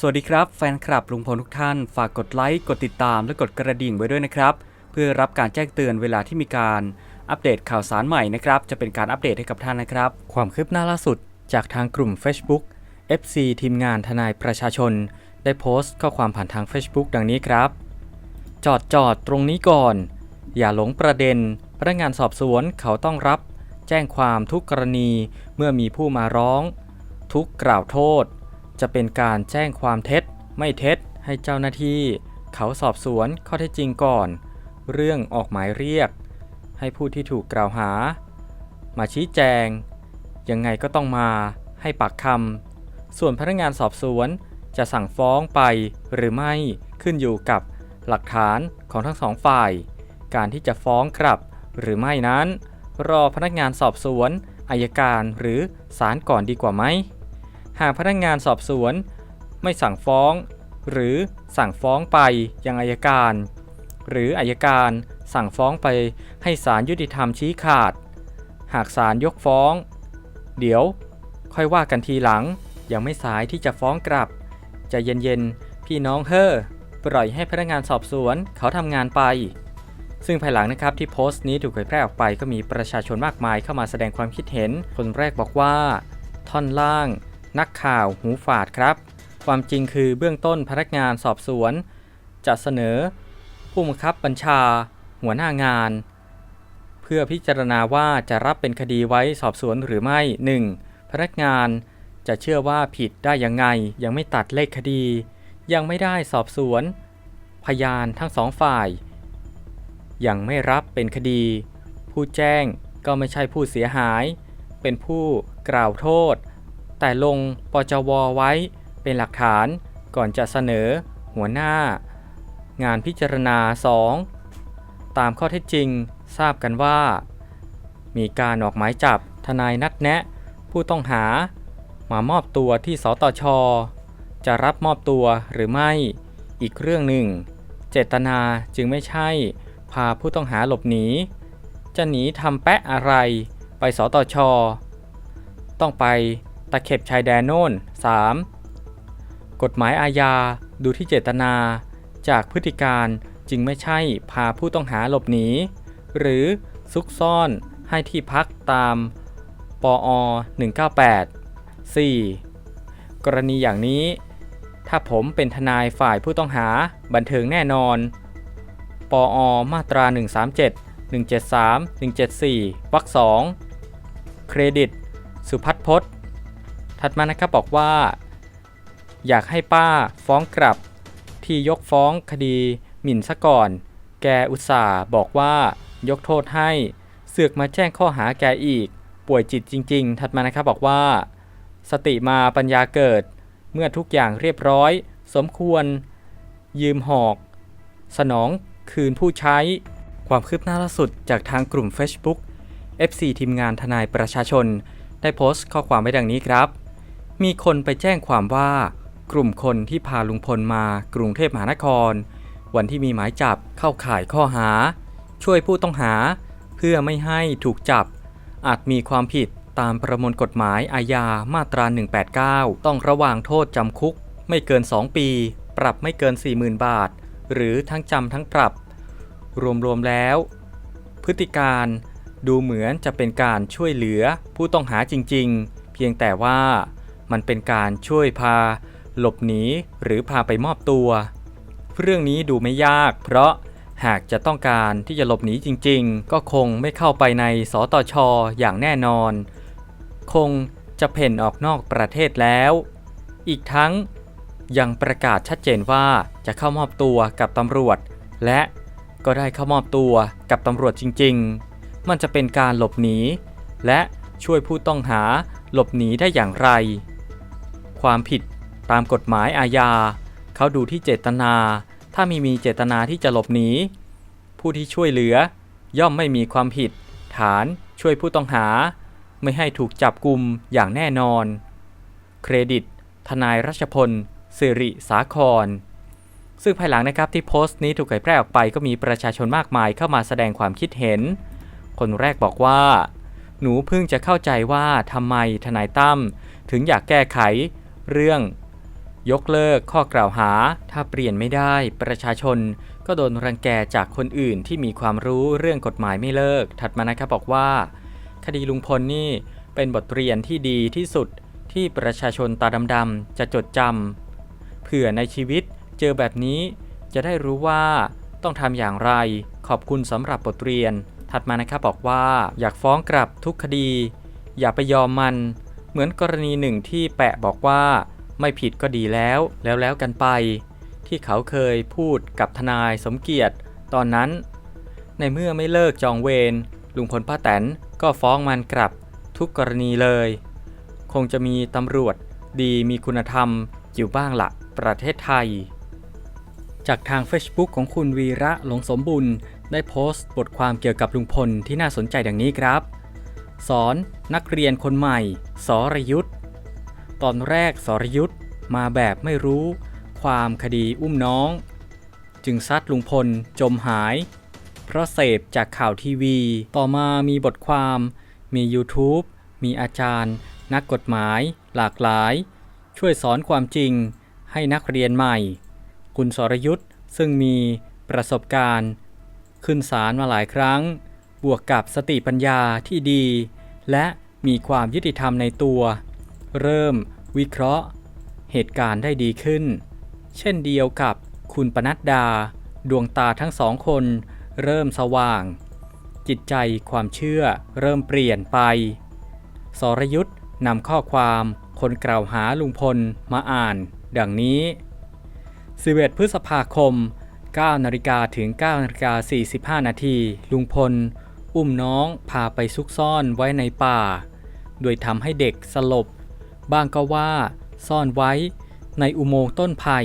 สวัสดีครับแฟนคลับลุงพลทุกท่าน ฝากกดไลค์ กดติดตามและกดกระดิ่งไว้ด้วยนะครับ เพื่อรับการแจ้งเตือนเวลาที่มีการอัปเดตข่าวสารใหม่นะครับ จะเป็นการอัปเดตให้กับท่านนะครับ ความคืบหน้าล่าสุดจากทางกลุ่ม Facebook FC ทีมงานทนายประชาชน ได้โพสต์ข้อความผ่านทาง Facebook ดังนี้ครับ จอดจอดตรงนี้ก่อน อย่าหลงประเด็น พนักงานสอบสวนเขาต้องรับ แจ้งความทุกกรณีเมื่อมีผู้มาร้อง ทุกกล่าวโทษ จะเป็นการแจ้งความเท็จ ไม่เท็จ ให้เจ้าหน้าที่ เขาสอบสวนข้อเท็จจริงก่อน เรื่องออกหมายเรียก ให้ผู้ที่ถูกกล่าวหา มาชี้แจง ยังไงก็ต้องมาให้ปากคำส่วนพนักงานสอบสวนจะสั่งฟ้องไปหรือไม่ขึ้นอยู่กับหลักฐานของทั้งสองฝ่าย การที่จะฟ้องกลับหรือไม่นั้น รอพนักงานสอบสวนอายการหรือศาลก่อนดีกว่าไหม หากพนักงานสอบสวน ไม่สั่งฟ้อง หรือสั่งฟ้องไปยังอายการ หรืออายการสั่งฟ้องไปให้ศาลยุติธรรมชี้ขาด หากศาลยกฟ้อง เดี๋ยว ค่อยว่ากันทีหลัง ยังไม่สายที่จะฟ้องกลับจะเย็นๆ พี่น้องเฮ้อปล่อยให้พนักงานสอบสวนเขาทำงานไป ซึ่งภายหลังนะครับที่โพสต์นี้ถูกเผยแพร่ออกไปก็มีประชาชนมากมายเข้ามาแสดงความคิดเห็น คนแรกบอกว่า ท่อนล่าง นักข่าวหูฝาดครับ ความจริงคือเบื้องต้นพนักงานสอบสวน จะเสนอ ผู้บังคับบัญชา หัวหน้างาน เพื่อพิจารณาว่าจะรับเป็นคดีไว้สอบสวนหรือไม่ 1. พนักงานจะเชื่อว่าผิดได้ยังไง ยังไม่ตัดเลขคดี ยังไม่ได้สอบสวน พยานทั้งสองฝ่าย ยังไม่รับเป็นคดี ผู้แจ้งก็ไม่ใช่ผู้เสียหาย เป็นผู้กล่าวโทษ แต่ลงปจวไว้เป็นหลักฐานก่อนจะเสนอหัวหน้า งานพิจารณา 2. ตามข้อเท็จจริงทราบกันว่า มีการออกหมายจับทนายนัดแนะ ผู้ต้องหา มามอบตัวที่สตช จะรับมอบตัวหรือไม่ อีกเรื่องหนึ่ง เจตนาจึงไม่ใช่ พาผู้ต้องหาหลบหนี จะหนีทำแปะอะไรไปสตช ต้องไป ตะเข็บชายแดนโน่น 3. กฎหมายอาญาดูที่เจตนา จากพฤติการจึงไม่ใช่พาผู้ต้องหาหลบหนี หรือซุกซ่อนให้ที่พักตาม ปอ 198 4. กรณีอย่างนี้ ถ้าผมเป็นทนายฝ่ายผู้ต้องหาบันเทิงแน่นอน ปอ มาตรา 137 173 174วรรค2เครดิต สุพัฒพจน์ ถัดมานะครับบอกว่า อยากให้ป้าฟ้องกลับที่ยกฟ้องคดีหมิ่นซะก่อน แกอุตส่าห์บอกว่ายกโทษให้ เสือกมาแจ้งข้อหาแกอีก ป่วยจิตจริง ๆ ถัดมานะครับบอกว่า สติมาปัญญาเกิด เมื่อทุกอย่างเรียบร้อย สมควร ยืมหอก สนองคืนผู้ใช้ ความคืบหน้าล่าสุดจากทางกลุ่ม Facebook FC ทีมงานทนายประชาชน ได้โพสต์ข้อความไว้ดังนี้ครับ มีคนไปแจ้งความว่ากลุ่มคนที่พาลุงพลมากรุงเทพมหานคร วันที่มีหมายจับเข้าข่ายข้อหา ช่วยผู้ต้องหา เพื่อไม่ให้ถูกจับ อาจมีความผิดตามประมวลกฎหมายอาญามาตรา 189 ต้องระวางโทษจำคุก ไม่เกิน 2 ปี ปรับไม่เกิน 40,000 บาท หรือทั้งจำทั้งปรับ รวมๆแล้ว พฤติการดูเหมือนจะเป็นการช่วยเหลือผู้ต้องหาจริงๆ เพียงแต่ว่า มันเป็นการช่วยพา หลบหนีหรือพาไปมอบตัว เรื่องนี้ดูไม่ยาก เพราะหากจะต้องการที่จะหลบหนีจริง ๆ ก็คงไม่เข้าไปในสตชอย่างแน่นอน คงจะเพ่นออกนอกประเทศแล้ว อีกทั้งยังประกาศชัดเจนว่าจะเข้ามอบตัวกับตำรวจ และก็ได้เข้ามอบตัวกับตำรวจจริง ๆ มันจะเป็นการหลบหนี และช่วยผู้ต้องหาหลบหนีได้อย่างไร ความผิดตามกฎหมายอาญา เขาดูที่เจตนา ถ้ามีมีเจตนาที่จะหลบหนี ผู้ที่ช่วยเหลือ ย่อมไม่มีความผิด ฐานช่วยผู้ต้องหา ไม่ให้ถูกจับกลุ่มอย่างแน่นอน เครดิต ทนายรัชพลสิริสาคร ซึ่งภายหลังนะครับที่โพสต์นี้ถูกเผยแพร่ออกไปก็มีประชาชนมากมายเข้ามาแสดงความคิดเห็น คนแรกบอกว่า หนูเพิ่งจะเข้าใจว่าทำไมทนายตั้มถึงอยากแก้ไข เรื่อง ยกเลิกข้อกล่าวหา ถ้าเปลี่ยนไม่ได้ ประชาชนก็โดนรังแกจากคนอื่นที่มีความรู้เรื่องกฎหมายไม่เลิก ถัดมานะครับบอกว่า คดีลุงพลนี่เป็นบทเรียนที่ดีที่สุดที่ประชาชนตาดำๆจะจดจำเผื่อในชีวิตเจอแบบนี้จะได้รู้ว่าต้องทำอย่างไร ขอบคุณสำหรับบทเรียน ถัดมานะครับบอกว่า อยากฟ้องกลับทุกคดี อย่าไปยอมมัน เหมือนกรณีหนึ่งที่แปะบอกว่า ไม่ผิดก็ดีแล้วแล้วแล้วกันไป ที่เขาเคยพูดกับทนายสมเกียรติตอนนั้น ในเมื่อไม่เลิกจองเวรลุงพลป้าแตนก็ฟ้องมันกลับทุกกรณีเลย คงจะมีตำรวจดีมีคุณธรรมอยู่บ้างละประเทศไทย จากทาง Facebook ของคุณวีระหลงสมบุญ ได้โพสต์บทความเกี่ยวกับลุงพลที่น่าสนใจดังนี้ครับ สอนนักเรียนคนใหม่ สรยุทธตอนแรกสรยุทธมาแบบไม่รู้ ความคดีอุ้มน้อง จึงซัดลุงพลจมหาย เพราะเสพจากข่าวทีวี ต่อมามีบทความ มี YouTube มีอาจารย์ นักกฎหมาย หลากหลาย ช่วยสอนความจริงให้นักเรียนใหม่ คุณสรยุทธ์ซึ่งมีประสบการณ์ ขึ้นศาลมาหลายครั้ง วกกับสติปัญญาที่ดี และมีความยุติธรรมในตัว เริ่มวิเคราะห์ เหตุการณ์ได้ดีขึ้น เช่นเดียวกับคุณปนัดดา ดวงตาทั้งสองคน เริ่มสว่าง จิตใจความเชื่อเริ่มเปลี่ยนไป สรยุทธ์นำข้อความคนกล่าวหาลุงพลมาอ่าน ดังนี้ 11 พฤษภาคม9นาฬิกาถึง9นาฬิกา45 นาทีลุงพล อุ้มน้องพาไปซุกซ่อนไว้ในป่า โดยทำให้เด็กสลบ บ้างก็ว่าซ่อนไว้ในอุโมงค์ต้นไผ่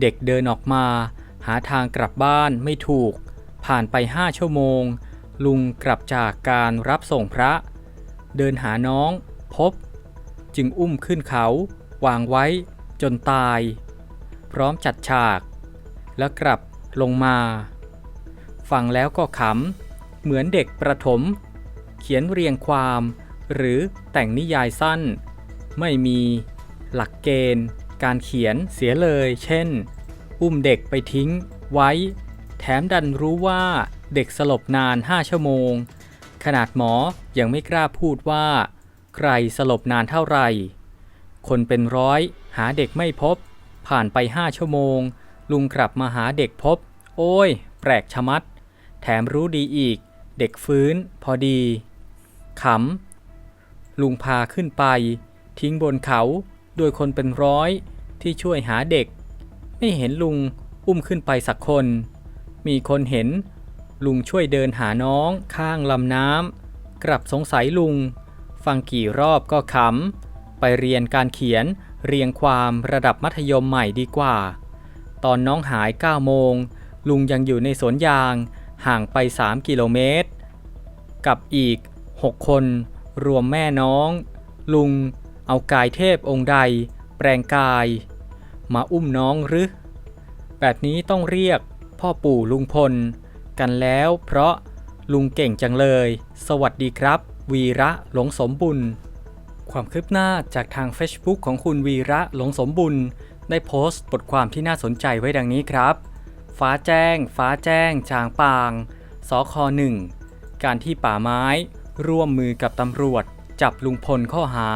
เด็กเดินออกมา หาทางกลับบ้านไม่ถูก ผ่านไป5ชั่วโมง ลุงกลับจากการรับส่งพระ เดินหาน้องพบ จึงอุ้มขึ้นเขา วางไว้จนตาย พร้อมจัดฉาก แล้วกลับลงมา ฟังแล้วก็ขำ เหมือนเด็กประถม เขียนเรียงความ หรือแต่งนิยายสั้น ไม่มีหลักเกณฑ์ การเขียนเสียเลย เช่น อุ้มเด็กไปทิ้ง ไว้ แถมดันรู้ว่าเด็กสลบนาน 5 ชั่วโมง ขนาดหมอยังไม่กล้าพูดว่า ใครสลบนานเท่าไหร่ คนเป็นร้อยหาเด็กไม่พบ ผ่านไป 5 ชั่วโมง ลุงกลับมาหาเด็กพบ โอ้ย แปลกชะมัด แถมรู้ดีอีก เด็กฟื้นพอดี ขำ ลุงพาขึ้นไป ทิ้งบนเขาโดยคนเป็นร้อยที่ช่วยหาเด็ก ไม่เห็นลุงอุ้มขึ้นไปสักคน มีคนเห็น ลุงช่วยเดินหาน้องข้างลำน้ำกลับสงสัยลุง ฟังกี่รอบก็ขำ ไปเรียนการเขียนเรียงความระดับมัธยมใหม่ดีกว่า ตอนน้องหาย9โมง ลุงยังอยู่ในสวนยาง ห่างไป 3 กิโลเมตร กับอีก 6 คน รวมแม่น้อง ลุง เอากายเทพองค์ใด แปลงกาย มาอุ้มน้องหรือ แบบนี้ต้องเรียกพ่อปู่ลุงพล กันแล้วเพราะลุงเก่งจังเลย สวัสดีครับ วีระหลงสมบุญ ความคืบหน้าจากทาง Facebook ของคุณวีระหลงสมบุญ ได้โพสต์บทความที่น่าสนใจไว้ดังนี้ครับ ฟ้าแจ้ง ฟ้าแจ้ง จางปาง สคหนึ่ง การที่ป่าไม้ ร่วมมือกับตำรวจ จับลุงพลข้อหา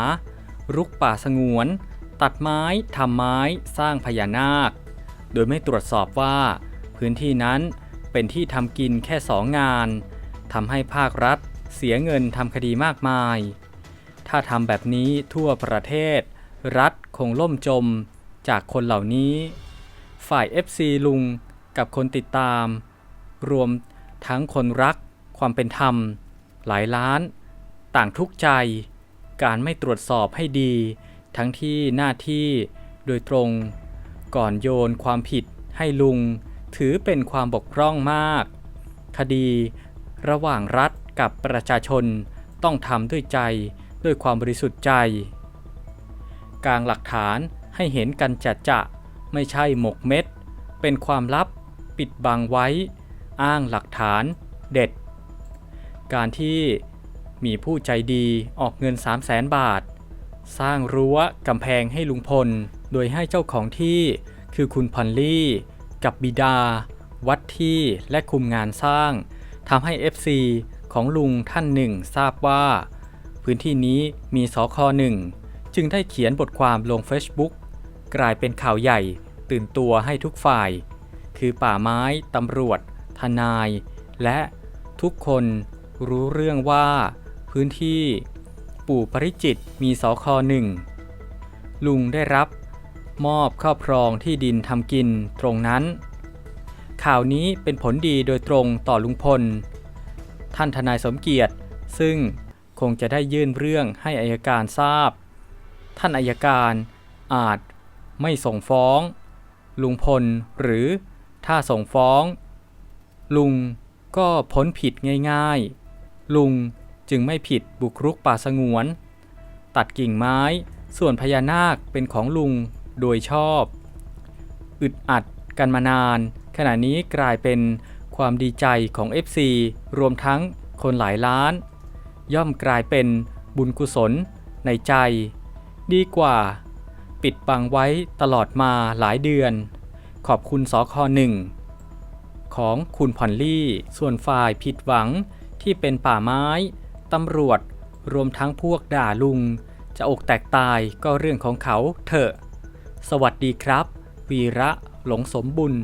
รุกป่าสงวน ตัดไม้ทำไม้สร้างพญานาค โดยไม่ตรวจสอบว่า พื้นที่นั้นเป็นที่ทำกินแค่สองงานทำให้ภาครัฐ เสียเงินทำคดีมากมาย ถ้าทำแบบนี้ทั่วประเทศ รัฐคงล่มจมจากคนเหล่านี้ ฝ่าย FC ลุง กับคนติดตาม รวมทั้งคนรัก ความเป็นธรรม หลายล้าน ต่างทุกข์ใจ การไม่ตรวจสอบให้ดี ทั้งที่หน้าที่โดยตรง ก่อนโยนความผิดให้ลุง ถือเป็นความบกพร่องมาก คดี ระหว่างรัฐกับประชาชนต้องทำด้วยใจด้วยความบริสุทธิ์ใจ กลางหลักฐานให้เห็นกันจัดจะไม่ใช่หมกเม็ด เป็นความลับ ปิดบังไว้ อ้างหลักฐานเด็ด การที่มีผู้ใจดีออกเงิน 3 0 0แสนบาท สร้างรั้วกำแพงให้ลุงพล โดยให้เจ้าของที่คือคุณพอลลี่ กับบิดา วัดที่และคุมงานสร้างทำให้ FC ของลุงท่านหนึ่งทราบว่า พื้นที่นี้มีสคหนึ่งจึงได้เขียนบทความลง Facebook กลายเป็นข่าวใหญ่ตื่นตัวให้ทุกฝ่าย คือป่าไม้ตำรวจ ทนาย และทุกคนรู้เรื่องว่าพื้นที่ปู่ปริจิตรมีสคหนึ่งลุงได้รับ มอบครอบครองที่ดินทำกินตรงนั้น ข่าวนี้เป็นผลดีโดยตรงต่อลุงพล ท่านทนายสมเกียรติ ซึ่งคงจะได้ยื่นเรื่องให้อายการทราบ ท่านอายการอาจไม่ส่งฟ้อง ลุงพลหรือ ถ้าส่งฟ้อง ลุงก็พ้นผิดง่ายๆ ลุงจึงไม่ผิดบุกรุกป่าสงวน ตัดกิ่งไม้ ส่วนพญานาคเป็นของลุงโดยชอบ อึดอัดกันมานาน ขณะนี้กลายเป็นความดีใจของ FC รวมทั้งคนหลายล้าน ย่อมกลายเป็นบุญกุศลในใจ ดีกว่า ปิดบังไว้ตลอดมาหลายเดือน ขอบคุณสคหนึ่งของคุณพอนลี่ ส่วนฝ่ายผิดหวังที่เป็นป่าไม้ ตำรวจ รวมทั้งพวกด่าลุง จะอกแตกตายก็เรื่องของเขาเถอะ สวัสดีครับ วีระหลงสมบุญ